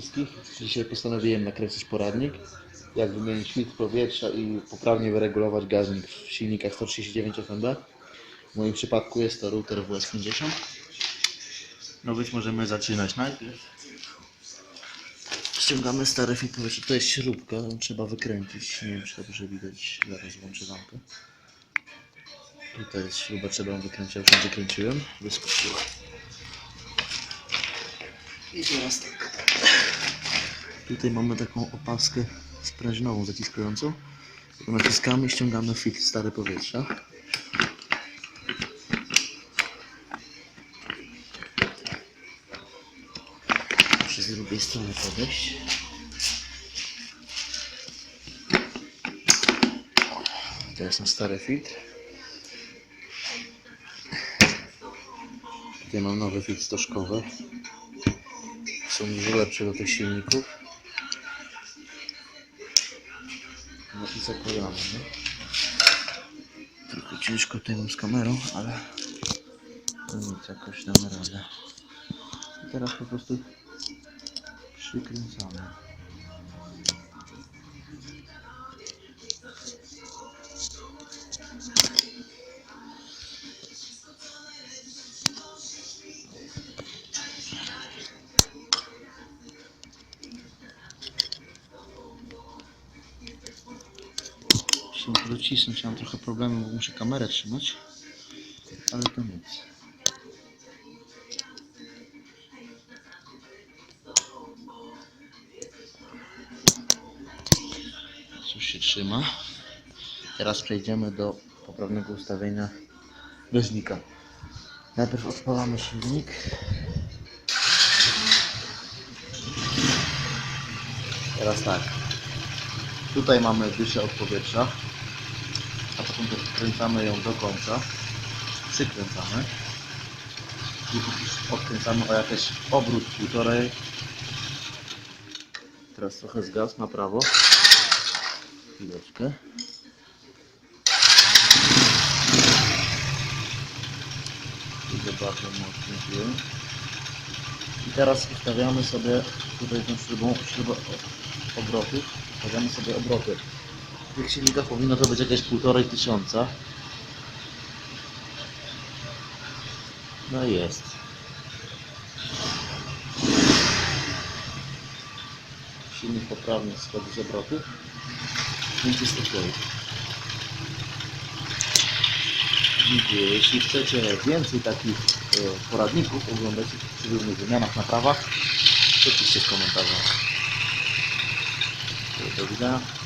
wszystkich. Dzisiaj postanowiłem nakręcić poradnik, jak wymienić filtr powietrza i poprawnie wyregulować gaznik w silnikach 139 FMB. W moim przypadku jest to router WS50. No być możemy zaczynać najpierw. Ściągamy stary filtr powietrza. To jest śrubka, ją trzeba wykręcić. Nie wiem czy dobrze widać, zaraz włączę lampę. Tutaj jest śruba, trzeba ją wykręcić, ja już ją wykręciłem. Wyskoczyła. I teraz tak. Tutaj mamy taką opaskę sprężynową zaciskającą. Tu Naciskamy ściągamy filtr stary powietrza. Muszę z drugiej strony podejść. To jest nasz stary filtr. Tutaj mam nowy filtr stożkowy. Są dużo lepsze do tych silników. I zakładamy, nie? Trochę ciężko tym z kamerą, ale nic, jakoś damy radę. I teraz po prostu przykręcamy. Muszę docisnąć, mam trochę problemu, bo muszę kamerę trzymać. Ale to nic. Coś się trzyma. Teraz przejdziemy do poprawnego ustawienia gaźnika. Najpierw odpalamy silnik. Teraz tak. Tutaj mamy dyszę od powietrza, a potem odkręcamy ją do końca, przykręcamy i odkręcamy o jakieś obrót półtorej. Teraz trochę zgas na prawo. Chwileczkę. Idę bardzo mocno. I teraz ustawiamy sobie tutaj tą śrubą, śrubę obrotów. Ustawiamy sobie obroty. Tych silnikach powinno to być jakieś półtorej tysiąca. No jest. Silnik poprawnie schodzi z ok. Dziękuję. Jeśli chcecie więcej takich e, poradników oglądać przy różnych wymianach, naprawach, to piszcie w komentarzach. Do widzenia.